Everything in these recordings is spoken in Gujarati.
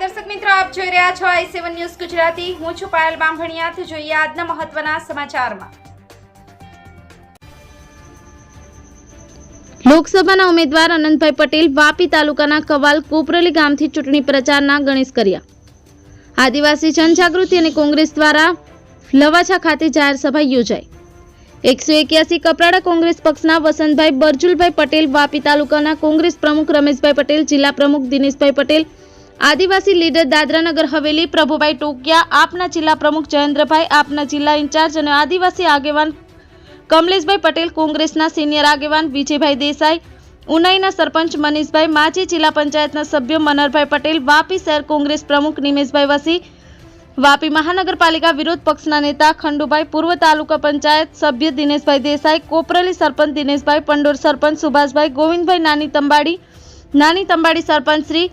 રહ્યા છો આઈ સેવન ન્યૂઝ ગુજરાતી. હું છું પાયલ બાંભણિયાથી જોઈએ આજના મહત્વના સમાચારમાં. લોકસભાના ઉમેદવાર અનંતભાઈ પટેલ વાપી તાલુકાના કવાલ કોપરલી ગામથી ચૂંટણી પ્રચારના ગણેશ કર્યા. આદિવાસી જનજાગૃતિ અને કોંગ્રેસ દ્વારા લવાછા ખાતે જાહેર સભા યોજાઈ. એકસો એક્યાસી કપરાડા કોંગ્રેસ પક્ષના વસંતભાઈ બરજુલભાઈ પટેલ વાપી તાલુકાના કોંગ્રેસ પ્રમુખ રમેશભાઈ પટેલ, જિલ્લા પ્રમુખ દિનેશભાઈ પટેલ આદિવાસી લીડર દાદરાનગર હવેલી પ્રભુભાઈ ટોકિયા, આપના જિલ્લા પ્રમુખ જયેન્દ્રભાઈ, આપના જિલ્લા ઇન્ચાર્જ અને આદિવાસી આગેવાન કમલેશભાઈ પટેલ, કોંગ્રેસના સિનિયર આગેવાન વિજયભાઈ દેસાઈ, ઉનાઈના સરપંચ મનીષભાઈ માજી, જિલ્લા પંચાયતના સભ્ય મનરભાઈ પટેલ, વાપી શહેર કોંગ્રેસ પ્રમુખ નિમેશભાઈ વસી, વાપી મહાનગરપાલિકા વિરોધ પક્ષના નેતા ખંડુભાઈ, પૂર્વ તાલુકા પંચાયત સભ્ય દિનેશભાઈ દેસાઈ, કોપરલી સરપંચ દિનેશભાઈ, પંડોર સરપંચ સુભાષભાઈ, ગોવિંદભાઈ નાની તંબાડી નાની તંબાડી સરપંચ શ્રી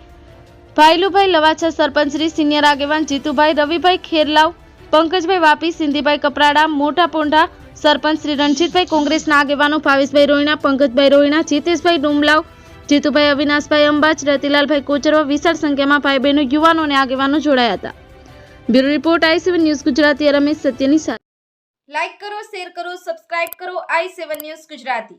ભાઈલુભાઈ લવાછા સરપંચ શ્રી સિનિયર આગેવાન જીતુભાઈ રવિભાઈ ખેરલાવ, પંકજભાઈ વાપી, સિંધીભાઈ કપરાડા, મોટા પોંઢા, સરપંચ શ્રી રણજીતભાઈ કોંગ્રેસના આગેવાનો ભાવેશભાઈ રોહિણા પંકજભાઈ રોહિણા જીતેશભાઈ ડુમલાવ, જીતુભાઈ અવિનાશભાઈ અંબાજ, રતિલાલભાઈ કોચરવા વિશાળ સંખ્યામાં ભાઈ બહેનો યુવાનો અને આગેવાનો જોડાયા હતા. Bureau report seven news Gujarati, Ramesh સત્યની સાથે. લાઈક કરો, શેર કરો, સબસ્ક્રાઇબ કરો, આઈ સેવન ન્યૂઝ ગુજરાતી.